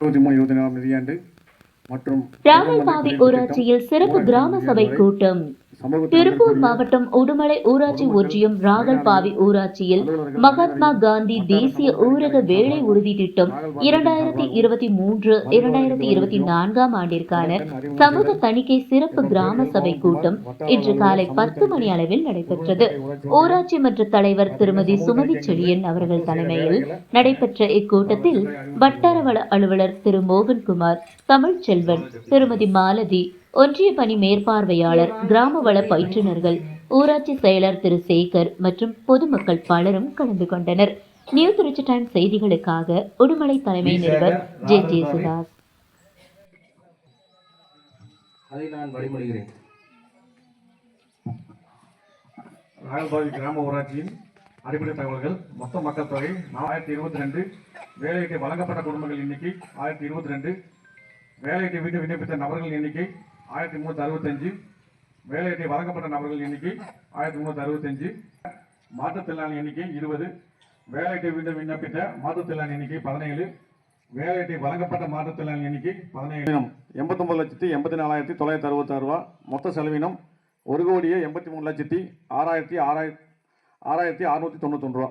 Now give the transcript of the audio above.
இருபத்தி மூணு இருபத்தி நாலாம் நிதியாண்டு மற்றும் ஊராட்சியில் சிறப்பு கிராம சபை கூட்டம். திருப்பூர் மாவட்டம் உடுமலை ஊராட்சி ஒன்றியம் ராகல்பாவி ஊராட்சியில் மகாத்மா காந்தி தேசிய ஊரக வேலை உறுதி திட்டம் இரண்டாயிரத்தி இருபத்தி மூன்று இரண்டாயிரத்தி இருபத்தி நான்காம் ஆண்டிற்கான சமூக தணிக்கை சிறப்பு கிராம சபை கூட்டம் இன்று காலை பத்து மணி அளவில் நடைபெற்றது. ஊராட்சி மன்ற தலைவர் திருமதி சுமதி செழியன் அவர்கள் தலைமையில் நடைபெற்ற இக்கூட்டத்தில் வட்டார வள அலுவலர் திரு மோகன்குமார் தமிழ்ச்செல்வன் திருமதி மாலதி ஒன்றிய பணி மேற்பார்வையாளர் கிராம வள பயிற்றுனர்கள் ஊராட்சி செயலர் திரு சேகர் மற்றும் பொதுமக்கள் பலரும் கலந்து கொண்டனர். நியூ திருச்சி டைம்ஸ் செய்திகளுக்காக உடுமலை தலைமை நிருபர் ஜே ஜே சுதாஸ். அதை நான் வழிமொழிகிறேன் ராகல்பாவி கிராம ஊராட்சியின் அடிப்படை தகவல்கள் மொத்த மக்கள் தொகை ஆயிரத்தி இருபத்தி ரெண்டு வேலைக்கு வழங்கப்பட்ட குடும்பங்கள் எண்ணிக்கை ஆயிரத்தி இருபத்தி ரெண்டு வேலைக்கு வீட்டு விண்ணப்பித்த நபர்கள் எண்ணிக்கை ஆயிரத்தி முந்நூற்றி அறுபத்தஞ்சு வேலைக்கு வழங்கப்பட்ட நபர்கள் எண்ணிக்கை ஆயிரத்தி முந்நூற்றி அறுபத்தஞ்சு மாற்றுத்திறனாளி எண்ணிக்கை இருபது வேலைக்கு விண்ண விண்ணப்பித்த மாற்றுத்திறனாளி எண்ணிக்கை பதினேழு வேலைக்கு வழங்கப்பட்ட மாற்றுத்திறனாளி எண்ணிக்கை பதினேழு. எண்பத்தொம்பது லட்சத்தி எண்பத்தி நாலாயிரத்தி தொள்ளாயிரத்தி அறுபத்தாறு ரூபா. மொத்த செலவினம் ஒரு கோடியே எண்பத்தி மூணு லட்சத்தி ஆறாயிரத்தி ஆறாயிரத்தி ஆறாயிரத்தி அறுநூற்றி தொண்ணூத்தொன்று ரூபா.